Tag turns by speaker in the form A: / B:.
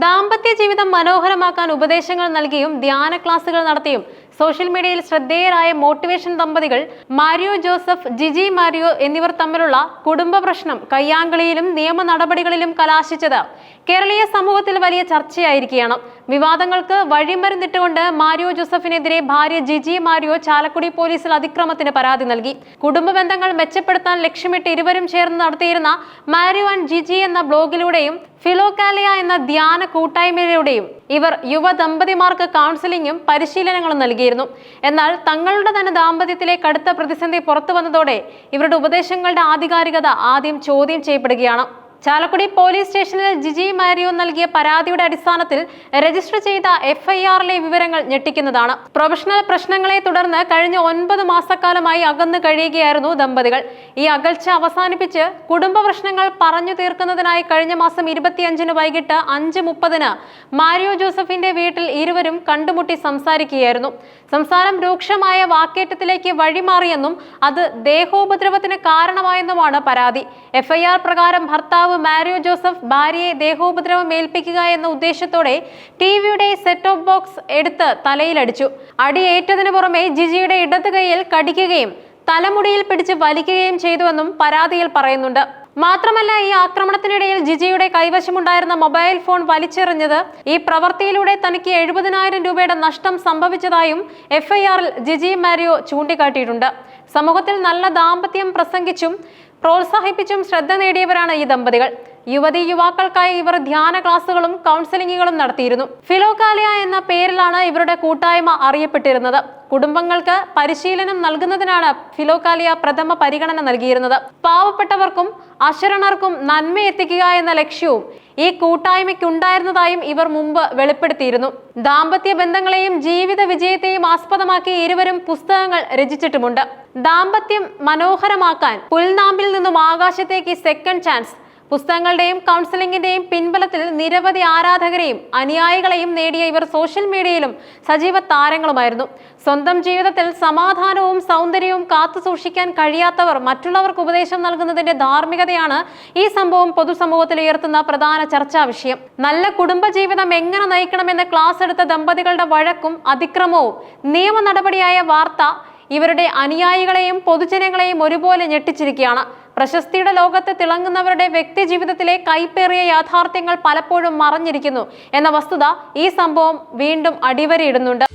A: ദാമ്പത്യ ജീവിതം മനോഹരമാക്കാൻ ഉപദേശങ്ങൾ നൽകിയും ധ്യാന ക്ലാസുകൾ നടത്തിയും സോഷ്യൽ മീഡിയയിൽ ശ്രദ്ധേയരായ മോട്ടിവേഷൻ ദമ്പതികൾ മാരിയോ ജോസഫ് ജിജി മാരിയോ എന്നിവർ തമ്മിലുള്ള കുടുംബ പ്രശ്നം കയ്യാങ്കളിയിലും നിയമ നടപടികളിലും കലാശിച്ചത് കേരളീയ സമൂഹത്തിൽ വലിയ ചർച്ചയായിരിക്കുകയാണ്. വിവാദങ്ങൾക്ക് വഴിമരുന്നിട്ടുകൊണ്ട് മാരിയോ ജോസഫിനെതിരെ ഭാര്യ ജിജി മാരിയോ ചാലക്കുടി പോലീസിൽ അതിക്രമത്തിന് പരാതി നൽകി. കുടുംബ ബന്ധങ്ങൾ മെച്ചപ്പെടുത്താൻ ലക്ഷ്യമിട്ട് ഇരുവരും ചേർന്ന് നടത്തിയിരുന്ന മാരിയോ ആൻഡ് ജിജി എന്ന ബ്ലോഗിലൂടെയും ഫിലോകാലിയ എന്ന ധ്യാന കൂട്ടായ്മയിലൂടെയും ഇവർ യുവ ദമ്പതിമാർക്ക് കൗൺസിലിംഗും പരിശീലനങ്ങളും നൽകിയിരുന്നു. എന്നാൽ തങ്ങളുടെ തന്നെ ദാമ്പത്യത്തിലെ കടുത്ത പ്രതിസന്ധി പുറത്തു വന്നതോടെ ഇവരുടെ ഉപദേശങ്ങളുടെ ആധികാരികത ആദ്യം ചോദ്യം ചെയ്യപ്പെടുകയാണ്. ചാലക്കുടി പോലീസ് സ്റ്റേഷനിൽ ജിജി മാരിയോ നൽകിയ പരാതിയുടെ അടിസ്ഥാനത്തിൽ രജിസ്റ്റർ ചെയ്ത എഫ്ഐആറിലെ വിവരങ്ങൾ ഞെട്ടിക്കുന്നതാണ്. പ്രൊഫഷണൽ പ്രശ്നങ്ങളെ തുടർന്ന് കഴിഞ്ഞ ഒൻപത് മാസക്കാലമായി അകന്നു കഴിയുകയായിരുന്നു ദമ്പതികൾ. ഈ അകൽച്ച അവസാനിപ്പിച്ച് കുടുംബ പ്രശ്നങ്ങൾ പറഞ്ഞു തീർക്കുന്നതിനായി കഴിഞ്ഞ മാസം ഇരുപത്തിയഞ്ചിന് വൈകിട്ട് അഞ്ച് മുപ്പതിന് മാരിയോ ജോസഫിന്റെ വീട്ടിൽ ഇരുവരും കണ്ടുമുട്ടി സംസാരിക്കുകയായിരുന്നു. സംസാരം രൂക്ഷമായ വാക്കേറ്റത്തിലേക്ക് വഴിമാറിയെന്നും അത് ദേഹോപദ്രവത്തിന് കാരണമായെന്നുമാണ് പരാതി. എഫ്ഐആർ പ്രകാരം ഭർത്താവ് മാരിയോ ജോസഫ് ഭാര്യയെ ദേഹോപദ്രവം ഏൽപ്പിക്കുക എന്ന ഉദ്ദേശത്തോടെ ടിവിയുടെ സെറ്റ് ഓഫ് ബോക്സ് എടുത്ത് തലയിലടിച്ചു. അടിയേറ്റതിനു പുറമെ ജിജിയുടെ ഇടത് കൈയിൽ കടിക്കുകയും തലമുടിയിൽ പിടിച്ച് വലിക്കുകയും ചെയ്തുവെന്നും പരാതിയിൽ പറയുന്നുണ്ട്. മാത്രമല്ല ഈ ആക്രമണത്തിനിടയിൽ ജിജിയുടെ കൈവശമുണ്ടായിരുന്ന മൊബൈൽ ഫോൺ വലിച്ചെറിഞ്ഞത് ഈ പ്രവൃത്തിയിലൂടെ തനിക്ക് എഴുപതിനായിരം രൂപയുടെ നഷ്ടം സംഭവിച്ചതായും എഫ്ഐആറിൽ ജിജി മാരിയോ ചൂണ്ടിക്കാട്ടിയിട്ടുണ്ട്. സമൂഹത്തിൽ നല്ല ദാമ്പത്യം പ്രസംഗിച്ചും പ്രോത്സാഹിപ്പിച്ചും ശ്രദ്ധ നേടിയവരാണ് ഈ ദമ്പതികൾ. യുവതി യുവാക്കൾക്കായി ഇവർ ധ്യാന ക്ലാസുകളും കൗൺസിലിംഗുകളും നടത്തിയിരുന്നു. ഫിലോകാലിയ എന്ന പേരിലാണ് ഇവരുടെ കൂട്ടായ്മ അറിയപ്പെട്ടിരുന്നത്. കുടുംബങ്ങൾക്ക് പരിശീലനം നൽകുന്നതിനാണ് ഫിലോകാലിയ പ്രഥമ പരിഗണന നൽകിയിരുന്നത്. പാവപ്പെട്ടവർക്കും അശരണർക്കും നന്മ എത്തിക്കുക എന്ന ലക്ഷ്യവും ഈ കൂട്ടായ്മയ്ക്കുണ്ടായിരുന്നതായും ഇവർ മുമ്പ് വെളിപ്പെടുത്തിയിരുന്നു. ദാമ്പത്യ ബന്ധങ്ങളെയും ജീവിത വിജയത്തെയും ആസ്പദമാക്കി ഇരുവരും പുസ്തകങ്ങൾ രചിച്ചിട്ടുമുണ്ട്. ദാമ്പത്യം മനോഹരമാക്കാൻ പുൽനാമ്പിൽ നിന്നും ആകാശത്തേക്ക് സെക്കൻഡ് ചാൻസ് പുസ്തകങ്ങളുടെയും കൗൺസിലിംഗിന്റെയും പിൻബലത്തിൽ നിരവധി ആരാധകരെയും അനുയായികളെയും നേടിയ ഇവർ സോഷ്യൽ മീഡിയയിലും സജീവ താരങ്ങളുമായിരുന്നു. സ്വന്തം ജീവിതത്തിൽ സമാധാനവും സൗന്ദര്യവും കാത്തുസൂക്ഷിക്കാൻ കഴിയാത്തവർ മറ്റുള്ളവർക്ക് ഉപദേശം നൽകുന്നതിന്റെ ധാർമ്മികതയാണ് ഈ സംഭവം പൊതുസമൂഹത്തിൽ ഉയർത്തുന്ന പ്രധാന ചർച്ചാ വിഷയം. നല്ല കുടുംബജീവിതം എങ്ങനെ നയിക്കണമെന്ന് ക്ലാസ് എടുത്ത ദമ്പതികളുടെ വഴക്കും അതിക്രമവും. നിയമ നടപടിയായ വാർത്ത ഇവരുടെ അനുയായികളെയും പൊതുജനങ്ങളെയും ഒരുപോലെ ഞെട്ടിച്ചിരിക്കുകയാണ്. പ്രശസ്തിയുടെ ലോകത്ത് തിളങ്ങുന്നവരുടെ വ്യക്തി ജീവിതത്തിലെ കൈപ്പേറിയ യാഥാർത്ഥ്യങ്ങൾ പലപ്പോഴും മറഞ്ഞിരിക്കുന്നു. എന്ന വസ്തുത ഈ സംഭവം വീണ്ടും അടിവരയിടുന്നുണ്ട്.